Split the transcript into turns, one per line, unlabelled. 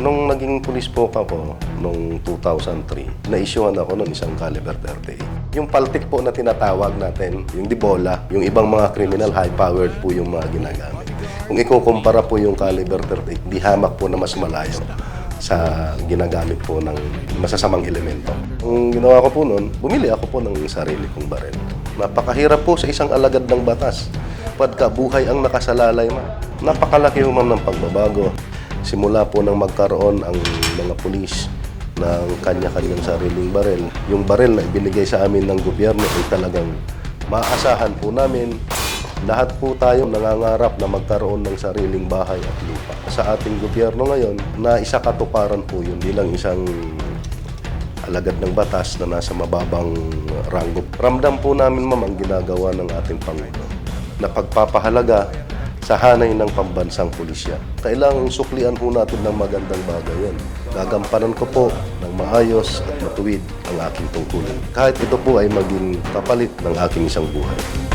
Nung naging pulis po ako, nung 2003, na-issuehan ako ng isang caliber 38. Yung paltik po na tinatawag natin, yung dibola, yung ibang mga criminal, high-powered po yung mga ginagamit. Kung ikukumpara po yung caliber 38, di hamak po na mas malayo sa ginagamit po ng masasamang elemento. Ang ginawa ko po noon, bumili ako po ng sarili kong baril. Napakahirap po sa isang alagad ng batas. Pagka buhay ang nakasalalay man. Napakalaki ho ma'am ng pagbabago. Simula po nang magkaroon ang mga pulis ng kanya-kanyang sariling baril. Yung baril na ibinigay sa amin ng gobyerno ay talagang maasahan po namin lahat po tayo nangangarap na magkaroon ng sariling bahay at lupa. Sa ating gobyerno ngayon, na isa katuparan po yun bilang isang alagad ng batas na nasa mababang ranggo. Ramdam po namin ma'am ang ginagawa ng ating Pangulo na pagpapahalaga sa hanay ng pambansang pulisya. Kailangang suklian po natin ng magandang bagay yan. Gagampanan ko po ng maayos at matuwid ang aking tungkulin. Kahit ito po ay maging kapalit ng aking isang buhay.